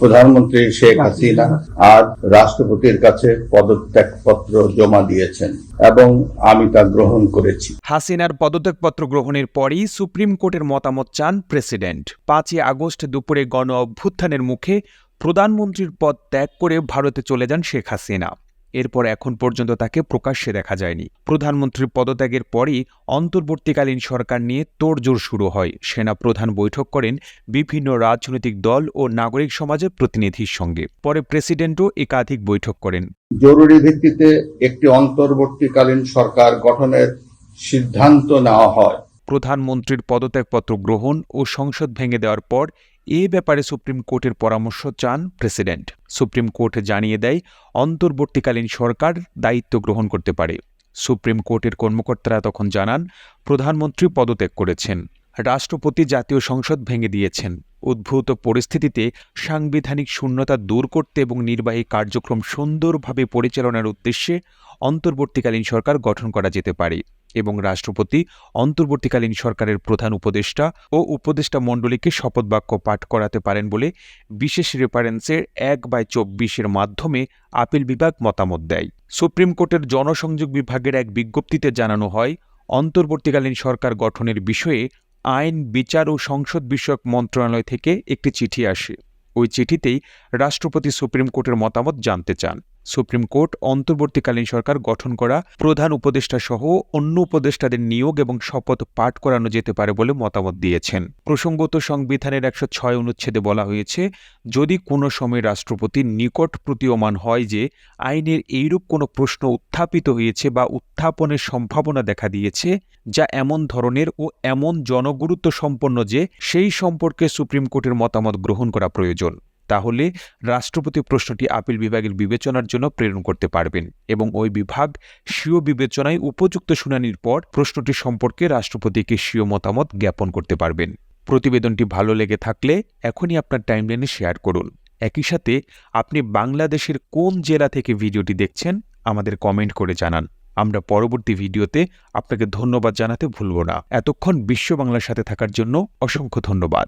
প্রধানমন্ত্রী শেখ হাসিনা আজ রাষ্ট্রপতির কাছে পদত্যাগপত্র জমা দিয়েছেন এবং আমি তা গ্রহণ করেছি। হাসিনার পদত্যাগ পত্র গ্রহণের পরই সুপ্রিম কোর্টের মতামত চান প্রেসিডেন্ট। পাঁচই আগস্ট দুপুরে গণ অভ্যুত্থানের মুখে প্রধানমন্ত্রীর পদ ত্যাগ করে ভারতে চলে যান শেখ হাসিনা। এরপর এখন পর্যন্ত তাকে প্রকাশ্যে দেখা যায়নি। প্রধানমন্ত্রীর পদত্যাগের পরই অন্তর্বর্তীকালীন সরকার নিয়ে তোড়জোড় শুরু হয়। সেনা প্রধান বৈঠক করেন বিভিন্ন রাজনৈতিক দল ও নাগরিক সমাজের প্রতিনিধির সঙ্গে। পরে প্রেসিডেন্টও একাধিক বৈঠক করেন। জরুরি ভিত্তিতে একটি অন্তর্বর্তীকালীন সরকার গঠনের সিদ্ধান্ত নেওয়া হয়। প্রধানমন্ত্রীর পদত্যাগপত্র গ্রহণ ও সংসদ ভেঙে দেওয়ার পর এ ব্যাপারে সুপ্রিম কোর্টের পরামর্শ চান প্রেসিডেন্ট। সুপ্রিম কোর্ট জানিয়ে দেয়, অন্তর্বর্তীকালীন সরকার দায়িত্ব গ্রহণ করতে পারে। সুপ্রিম কোর্টের কর্মকর্তারা তখন জানান, প্রধানমন্ত্রী পদত্যাগ করেছেন। রাষ্ট্রপতি জাতীয় সংসদ ভেঙে দিয়েছেন। উদ্ভূত পরিস্থিতিতে সাংবিধানিক শূন্যতা দূর করতে এবং নির্বাহী কার্যক্রম সুন্দরভাবে পরিচালনার উদ্দেশ্যে অন্তর্বর্তীকালীন সরকার গঠন করা যেতে পারে। এবং রাষ্ট্রপতি, অন্তর্বর্তীকালীন সরকারের প্রধান উপদেষ্টা ও উপদেষ্টা মণ্ডলীকে শপথ বাক্য পাঠ করাতে পারেন বলে বিশেষ রেফারেন্সের এক বাই চব্বিশের মাধ্যমে আপিল বিভাগ মতামত দেয়। সুপ্রিম কোর্টের জনসংযোগ বিভাগের এক বিজ্ঞপ্তিতে জানানো হয়, অন্তর্বর্তীকালীন সরকার গঠনের বিষয়ে আইন, বিচার ও সংসদ বিষয়ক মন্ত্রণালয় থেকে একটি চিঠি আসে। ওই চিঠিতেই রাষ্ট্রপতি সুপ্রিম কোর্টের মতামত জানতে চান। সুপ্রিম কোর্ট অন্তর্বর্তীকালীন সরকার গঠন করা প্রধান উপদেষ্টা সহ অন্য উপদেষ্টাদের নিয়োগ এবং শপথ পাঠ করানো যেতে পারে বলে মতামত দিয়েছেন। প্রসঙ্গত সংবিধানের একশো ছয় অনুচ্ছেদে বলা হয়েছে, যদি কোনো সময় রাষ্ট্রপতির নিকট প্রতীয়মান হয় যে আইনের এইরূপ কোনো প্রশ্ন উত্থাপিত হয়েছে বা উত্থাপনের সম্ভাবনা দেখা দিয়েছে, যা এমন ধরনের ও এমন জনগুরুত্ব সম্পন্ন যে সেই সম্পর্কে সুপ্রিম কোর্টের মতামত গ্রহণ করা প্রয়োজন। তাহলে রাষ্ট্রপতি প্রশ্নটি আপিল বিভাগের বিবেচনার জন্য প্রেরণ করতে পারবেন এবং ওই বিভাগ স্বীয় বিবেচনায় উপযুক্ত শুনানির পর প্রশ্নটি সম্পর্কে রাষ্ট্রপতিকে স্বীয় মতামত জ্ঞাপন করতে পারবেন। প্রতিবেদনটি ভালো লেগে থাকলে এখনই আপনার টাইমলাইনে শেয়ার করুন। একই সাথে আপনি বাংলাদেশের কোন জেলা থেকে ভিডিওটি দেখছেন আমাদের কমেন্ট করে জানান। আমরা পরবর্তী ভিডিওতে আপনাকে ধন্যবাদ জানাতে ভুলব না। এতক্ষণ বিশ্ব বাংলার সাথে থাকার জন্য অসংখ্য ধন্যবাদ।